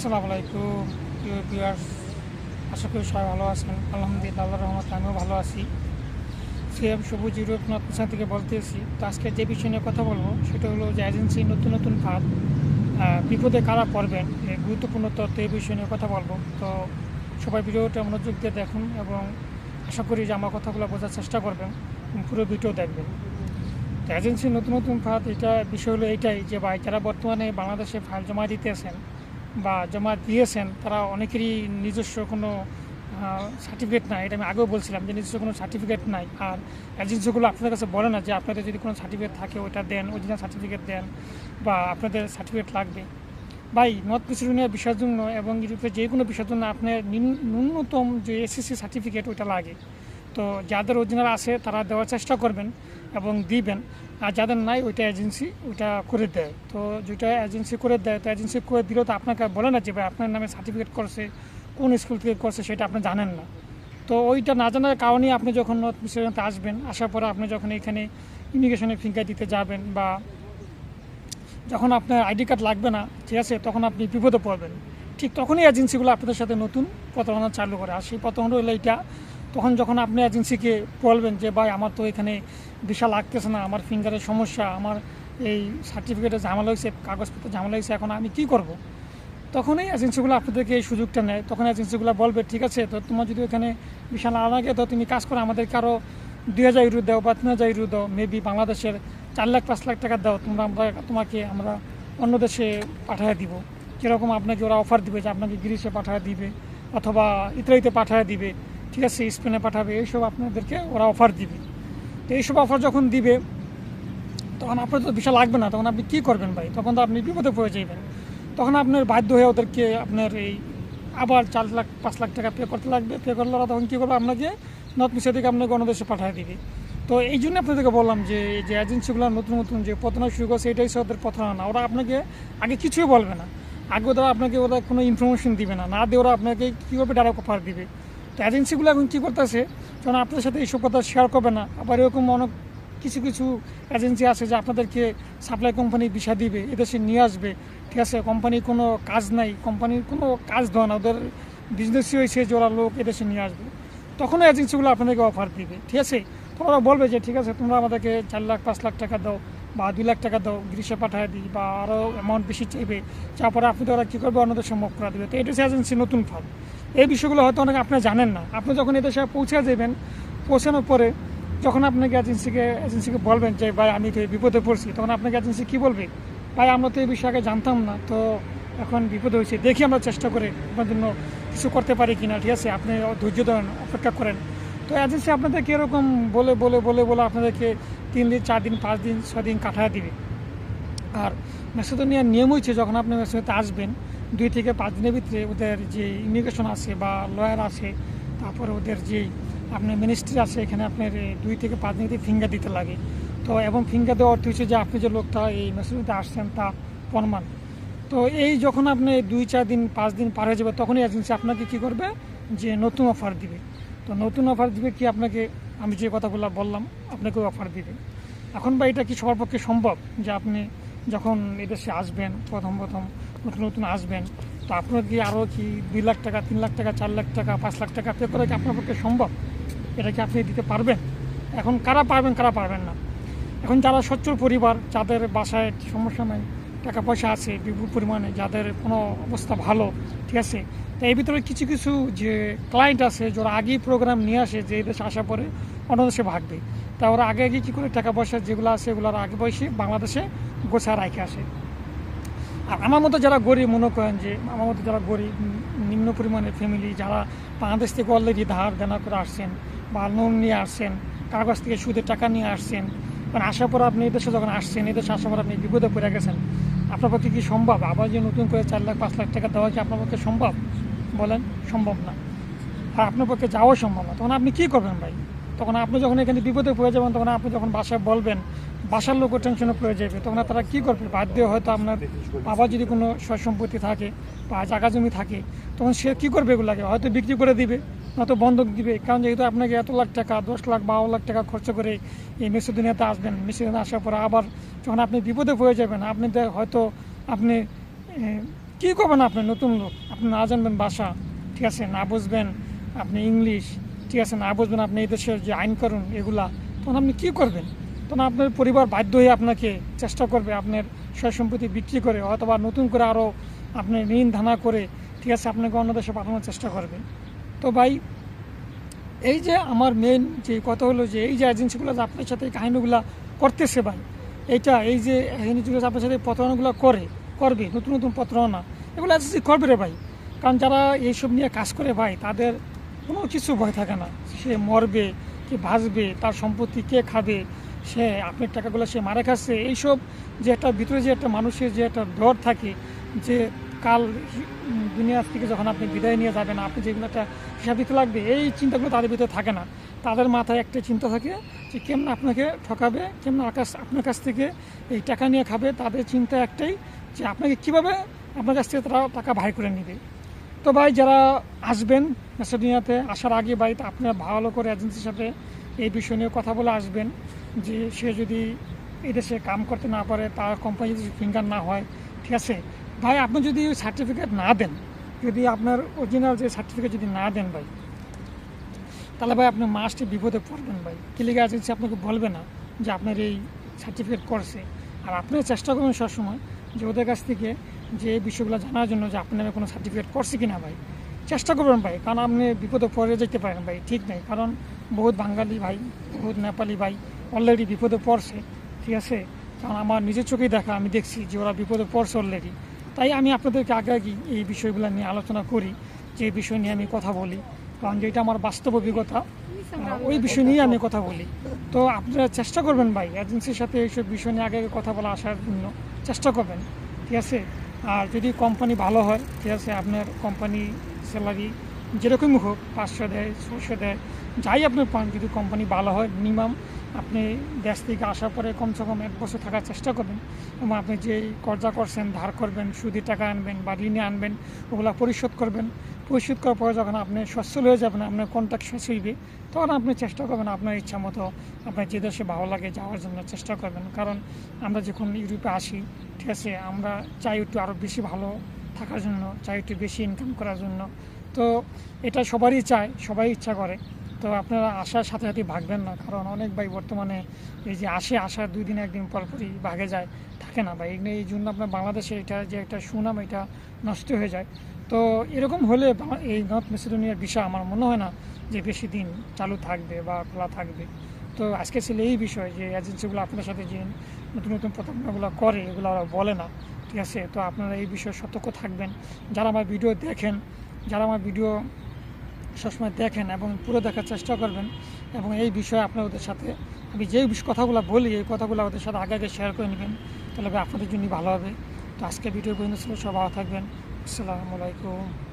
আসসালামু আলাইকুম, প্রিয় ভিউয়ার্স আশা করি সবাই ভালো আছেন। আলহামদুলিল্লাহ আল্লাহ রহমত আমিও ভালো আছি। সিএম সবুজ ইউরোপ নতুন থেকে বলতেছি, তো আজকে যে বিষয় নিয়ে কথা বলব, সেটা হলো যে এজেন্সি নতুন নতুন ফাঁদ বিপদে কারা পড়বেন গুরুত্বপূর্ণ তথ্য এই বিষয় নিয়ে কথা বলব। তো সবাই ভিডিওটা মনোযোগ দিয়ে দেখুন এবং আশা করি যে আমার কথাগুলো বোঝার চেষ্টা করবেন পুরো ভিডিও দেখবেন। তো এজেন্সি নতুন নতুন ফাঁদ এটা বিষয় হলো এটাই যে ভাই, যারা বর্তমানে বাংলাদেশে ফাইল জমা দিতেছেন বা জমা দিয়েছেন, তারা অনেকেরই নিজস্ব কোনো সার্টিফিকেট নাই। এটা আমি আগেও বলছিলাম যে নিজস্ব কোনো সার্টিফিকেট নাই। আর এজেন্সিগুলো আপনাদের কাছে বলে না যে আপনাদের যদি কোনো সার্টিফিকেট থাকে ওটা দেন অরিজিনাল সার্টিফিকেট দেন বা আপনাদের সার্টিফিকেট লাগবে। ভাই নর্থ মেসিডোনিয়া বিষয়ের জন্য এবং ইউরোপের যে কোনো বিষয়ের জন্য আপনার ন্যূনতম যে এসএসসি সার্টিফিকেট ওইটা লাগে। তো যাদের অরিজিনাল আছে, তারা দেওয়ার চেষ্টা করবেন। এবং দিবেন। আর যাদের নাই, ওইটা এজেন্সি ওইটা করে দেয়। তো যেটা এজেন্সি করে দেয়, তো এজেন্সি করে দিলেও তো আপনাকে বলে না যে, ভাই, আপনার নামে সার্টিফিকেট করছে, কোন স্কুল থেকে করছে সেটা আপনি জানেন না। তো ওইটা না জানার কারণে আপনি যখন নর্থ আসবেন, আসার পরে আপনি যখন এখানে ইমিগ্রেশনে ফিঙ্গার দিতে যাবেন বা যখন আপনার আইডি কার্ড লাগবে না, ঠিক আছে, তখন আপনি বিপদে পড়বেন। ঠিক তখনই এজেন্সিগুলো আপনাদের সাথে নতুন প্রতারণা চালু করে। আর সেই প্রতারণা হলো এইটা তখন যখন আপনি এজেন্সিকে বলবেন যে, ভাই, আমার তো এখানে বিশাল লাগতেছে না, আমার ফিঙ্গারের সমস্যা, আমার এই সার্টিফিকেটে ঝামেলা হয়েছে, কাগজপত্র ঝামেলা হয়েছে, এখন আমি কি করব। তখনই এজেন্সিগুলো আপনাদেরকে এই সুযোগটা নেয়। তখন এজেন্সিগুলো বলবে, ঠিক আছে, তো তোমার যদি এখানে বিশাল না লাগে, তো তুমি কাজ করো, আমাদেরকে আরও দুই হাজার ইউরো দাও বা তিন হাজার ইউরো দাও। মেবি বাংলাদেশের চার লাখ, পাঁচ লাখ টাকা দাও, তোমরা আমরা, তোমাকে আমরা অন্য দেশে পাঠিয়ে দিব। যেরকম আপনাকে ওরা অফার দিবে যে, আপনাকে গ্রিসে পাঠিয়ে দিবে অথবা ইতালিতে পাঠিয়ে দিবে। ঠিক আছে, স্পেনে পাঠাবে, এইসব আপনাদেরকে ওরা অফার দিবে। তো এইসব অফার যখন দিবে, তখন আপনার তো বিশাল লাগবে না, তখন আপনি কী করবেন ভাই? তখন তো আপনি বিপদে পড়ে যাবেন তখন আপনার বাধ্য হয়ে ওদেরকে আপনার এই আবার চার লাখ, পাঁচ লাখ টাকা পে করতে লাগবে। পে করলে ওরা তখন কী করবে? আপনাকে নর্থ মিশিয়া থেকে আপনাকে অন্য দেশে পাঠিয়ে দিবে। তো এই জন্য আপনাদেরকে বললাম যে যে এজেন্সিগুলো নতুন নতুন যে প্রতারণা শুরু করছে, এটাই ওদের প্রতারণা না, ওরা আপনাকে আগে কিছুই বলবে না। আগে ওরা আপনাকে ওরা কোনো ইনফরমেশন দিবে না। না দিয়ে ওরা আপনাকে কীভাবে ডাইরেক্ট অফার দিবে? এজেন্সিগুলো এখন কী করতেছে? যখন আপনার সাথে এইসব কথা শেয়ার করবে না। আবার এরকম অনেক কিছু কিছু এজেন্সি আছে যে আপনাদেরকে সাপ্লাই কোম্পানি বিষা দিবে, এদেশে নিয়ে আসবে। ঠিক আছে কোম্পানির কোনো কাজ নাই। কোম্পানির কোনো কাজ দেওয়া না। ওদের বিজনেসই হয়েছে যে ওরা লোক এদেশে নিয়ে আসবে। তখনও এজেন্সিগুলো আপনাদেরকে অফার দিবে। ঠিক আছে? তো ওরা বলবে যে, ঠিক আছে, তোমরা আমাদেরকে চার লাখ, পাঁচ লাখ টাকা দাও বা দুই লাখ টাকা দাও, গ্রীষ্মে পাঠিয়ে দিই বা আরও অ্যামাউন্ট বেশি চাইবে। তারপরে আপনি তো ওরা কী করবে? অন্য দেশে মুখ করে দেবে। তো এটা হচ্ছে এজেন্সি নতুন ফাল। এই বিষয়গুলো হয়তো অনেকে আপনি জানেন না। আপনি যখন এদেশে পৌঁছে যাবেন, পৌঁছানোর পরে যখন আপনাকে এজেন্সিকে এজেন্সিকে বলবেন যে, ভাই, আমি তো এই বিপদে পড়ছি, তখন আপনাকে এজেন্সি কী বলবে? ভাই, আমরা তো এই বিষয়ে আগে জানতাম না। তো এখন বিপদ হয়েছে, দেখি আমরা চেষ্টা করে আপনার জন্য কিছু করতে পারি কিনা, ঠিক আছে? আপনি ধৈর্য ধরেন, অপেক্ষা করেন। তো এজেন্সি আপনাদেরকে এরকম বলে বলে বলে বলে আপনাদেরকে তিন দিন, চার দিন, পাঁচ দিন, ছয় দিন কাটায় দিবে। আর মেসেদোনিয়ার নিয়ম হচ্ছে যখন আপনি মেসেদোনিয়াতে আসবেন দুই থেকে পাঁচ দিনের ভিতরে ওদের যে ইমিগ্রেশন আছে বা লয়ার আছে তারপরে ওদের যে আপনার মিনিস্ট্রি আছে এখানে আপনার দুই থেকে পাঁচ দিন ফিঙ্গার দিতে লাগে। তো এবং ফিঙ্গার দেওয়ার অর্থ হচ্ছে যে আপনি যে লোকটা এই মেসেদোনিয়াতে আসছেন তা প্রমাণ। তো এই যখন আপনি দুই, চার দিন, পাঁচ দিন পার হয়ে যাবে, তখনই এজেন্সি আপনাকে কী করবে? যে নতুন অফার দিবে। তো নতুন অফার দিবে কি আপনাকে, আমি যে কথাগুলো বললাম, আপনাকেও অফার দিবে। এখন বা এটা কি সবার পক্ষে সম্ভব? যে আপনি যখন এদেশে আসবেন, প্রথম প্রথম নতুন নতুন আসবেন, তো আপনার কি আরও কি দুই লাখ টাকা, তিন লাখ টাকা, চার লাখ টাকা, পাঁচ লাখ টাকা পে করে কি আপনার পক্ষে সম্ভব? এটা কি আপনি দিতে পারবেন? এখন কারা পারবেন কারা পারবেন না? এখন যারা সচ্ছল পরিবার, যাদের বাসায় সমস্যা নাই, টাকা পয়সা আছে, বিপুল পরিমাণে, যাদের কোনো অবস্থা ভালো, ঠিক আছে? তো এই ভিতরে কিছু কিছু যে ক্লায়েন্ট আছে, যারা আগেই প্রোগ্রাম নিয়ে আসে, যে দেশে আসার পরে অন্য দেশে ভাগবে। তা ওরা আগে আগে কী করে টাকা পয়সা যেগুলো আছে এগুলো আগে বয়সে বাংলাদেশে গোছা রাখে আসে। আর আমার মতো যারা গরিব, মনে করেন যে আমার মতো যারা গরিব নিম্ন পরিমাণের ফ্যামিলি যারা বাংলাদেশ থেকে অলরেডি ধার দেনা করে আসছেন বা লোন নিয়ে আসছেন কাগজ থেকে সুদের টাকা নিয়ে আসছেন মানে আসার পর আপনি এদেশে যখন আসছেন এদেশে আসার পর আপনি বিপদে পড়ে গেছেন, আপনার পক্ষে কি সম্ভব? আবার যে নতুন করে চার লাখ, পাঁচ লাখ টাকা দেওয়া কি আপনার পক্ষে সম্ভব? বলেন, সম্ভব না। আর আপনার পক্ষে যাওয়া সম্ভব না। তখন আপনি কী করবেন ভাই? তখন আপনি যখন এখানে বিপদে পড়ে যাবেন, তখন আপনি যখন বাসায় বলবেন, বাসার লোকও টেনশনে পড়ে যাবে। তখন তারা কী করবে? বাধ্য হয়ে হয়তো আপনার বাবা যদি কোনো সম্পত্তি থাকে বা জায়গা জমি থাকে, তখন সে কী করবে এগুলাকে? হয়তো বিক্রি করে দিবে, নয়তো বন্ধক দিবে। কারণ যেহেতু আপনাকে এত লাখ টাকা, দশ লাখ, বারো লাখ টাকা খরচ করে এই মেসি দুনিয়াতে আসবেন মেসি দুনিয়া আসার পরে আবার যখন আপনি বিপদে পড়ে যাবেন, আপনি হয়তো আপনি কী করবেন আপনি? নতুন লোক। আপনি না জানবেন ভাষা, ঠিক আছে? না বুঝবেন আপনি ইংলিশ ঠিক আছে, না বুঝবেন আপনি এই দেশের যে আইন করুন এগুলা, তখন আপনি কী করবেন? তখন আপনার পরিবার বাধ্য হয়ে আপনাকে চেষ্টা করবে আপনার সয় সম্পত্তি বিক্রি করে, অথবা নতুন করে আরও আপনি ঋণ ধানা করে, ঠিক আছে, আপনাকে অন্য দেশে পাঠানোর চেষ্টা করবে। তো ভাই, এই যে আমার মেন যে কথা হলো যে, এই যে এজেন্সিগুলো যে আপনার সাথে এই কাহিনীগুলো করতেছে ভাই, এইটা, এই যে এজেন্সিগুলো আপনার সাথে প্রতারণাগুলো করে, করবে, নতুন নতুন প্রতারণা, এগুলো এজেন্সি করবে রে ভাই। কারণ যারা এইসব নিয়ে কাজ করে ভাই, তাদের কোনো কিছু ভয় থাকে না। সে মরবে কে ভাসবে তার সম্পত্তি কে খাবে সে আপনার টাকাগুলো সে মারে খাচ্ছে এইসব যে একটা ভিতরে যে একটা মানুষের যে একটা ডর থাকে যে কাল উম, দুনিয়ার থেকে যখন আপনি বিদায় নিয়ে যাবেন আপনি যেগুলো একটা হিসাব দিতে লাগবে এই চিন্তাগুলো তাদের ভিতরে থাকে না। তাদের মাথায় একটা চিন্তা থাকে যে কেমন আপনাকে ঠকাবে কেমন আকাশ আপনার কাছ থেকে এই টাকা নিয়ে খাবে তাদের চিন্তা একটাই যে আপনাকে কীভাবে আপনার কাছ থেকে তারা টাকা ভাই করে নেবে। তো ভাই, যারা আসবেন ম্যাসেডোনিয়াতে আসার আগে ভাই, আপনারা ভালো করে এজেন্সির সাথে এই বিষয় নিয়ে কথা বলে আসবেন যে সে যদি এদেশে কাম করতে না পারে, তার কোম্পানি যদি ফিঙ্গার না হয়, ঠিক আছে? ভাই, আপনি যদি সার্টিফিকেট না দেন, যদি আপনার অরিজিনাল যে সার্টিফিকেট যদি না দেন ভাই, তাহলে ভাই আপনি মাস্টে বিপদে পড়বেন ভাই। কিলিগা এজেন্সি আপনাকে বলবে না যে আপনার এই সার্টিফিকেট করছে। আর আপনি চেষ্টা করবেন সবসময় যে ওদের কাছ থেকে যে বিষয়গুলো জানার জন্য যে আপনার কোনো সার্টিফিকেট করছে কি না ভাই, চেষ্টা করবেন ভাই, কারণ আপনি বিপদে পড়ে যেতে পারেন ভাই, ঠিক নেই। কারণ বহুত বাঙালি ভাই, বহুত নেপালি ভাই অলরেডি বিপদে পড়ছে, ঠিক আছে? কারণ আমার নিজের চোখেই দেখা, আমি দেখছি যে ওরা বিপদে পড়ছে অলরেডি তাই আমি আপনাদেরকে আগে আগে এই বিষয়গুলো নিয়ে আলোচনা করি, যে বিষয় নিয়ে আমি কথা বলি। কারণ যেটা আমার বাস্তব অভিজ্ঞতা ওই বিষয় নিয়ে আমি কথা বলি। তো আপনারা চেষ্টা করবেন ভাই এজেন্সির সাথে এইসব বিষয় নিয়ে আগে কথা বলা আসার জন্য। চেষ্টা করবেন ঠিক আছে? আর যদি কোম্পানি ভালো হয় ঠিক আছে আপনার কোম্পানি স্যালারি যেরকমই হোক, পাঁচশো দেয় ছশো দেয়, যাই আপনি পান যদি কোম্পানি ভালো হয় মিনিমাম আপনি দেশ থেকে আসার পরে কমসে কম এক বছর থাকার চেষ্টা করবেন। এবং আপনি যে কর্জা করছেন, ধার করবেন সুদি টাকা আনবেন বা ঋণে আনবেন, ওগুলা পরিশোধ করবেন। পরিশোধ করার পরে যখন আপনি সচ্ছল হয়ে যাবেন, আপনার কন্ট্যাক্ট শেষ হইবে, তখন আপনি চেষ্টা করবেন আপনার ইচ্ছা মতো আপনার যে দেশে ভালো লাগে যাওয়ার জন্য চেষ্টা করবেন। কারণ আমরা যখন ইউরোপে আসি, ঠিক আছে, আমরা চাই একটু আরও বেশি ভালো থাকার জন্য, চাই একটু বেশি ইনকাম করার জন্য। তো এটা সবারই চায়, সবাই ইচ্ছা করে। তো আপনারা আসার সাথে সাথে ভাগবেন না, কারণ অনেক ভাই বর্তমানে এই যে আসে, আসার দুই দিন একদিন পর পরই ভাগে যায়, থাকে না ভাই। এই জন্য আপনার বাংলাদেশে এটা যে একটা সুনাম, এটা নষ্ট হয়ে যায়। তো এরকম হলে এই নর্থ মেসিডোনিয়ার বিষয় আমার মনে হয় না যে বেশি দিন চালু থাকবে বা খোলা থাকবে। তো আজকে ছিল এই বিষয় যে এজেন্সিগুলো আপনার সাথে যে নতুন নতুন প্রতারণাগুলো করে, এগুলো ওরা বলে না, ঠিক আছে? তো আপনারা এই বিষয়ে সতর্ক থাকবেন। যারা আমার ভিডিও দেখেন যারা আমার ভিডিও সবসময় দেখেন এবং পুরো দেখার চেষ্টা করবেন এবং এই বিষয়ে আপনার ওদের সাথে আমি যেই কথাগুলো বলি, এই কথাগুলো ওদের সাথে আগে আগে শেয়ার করে নেবেন, তাহলে আপনাদের জন্য ভালো হবে। তো আজকে ভিডিও পর্যন্ত ছিল সব ভালো থাকবেন। আসসালামু আলাইকুম।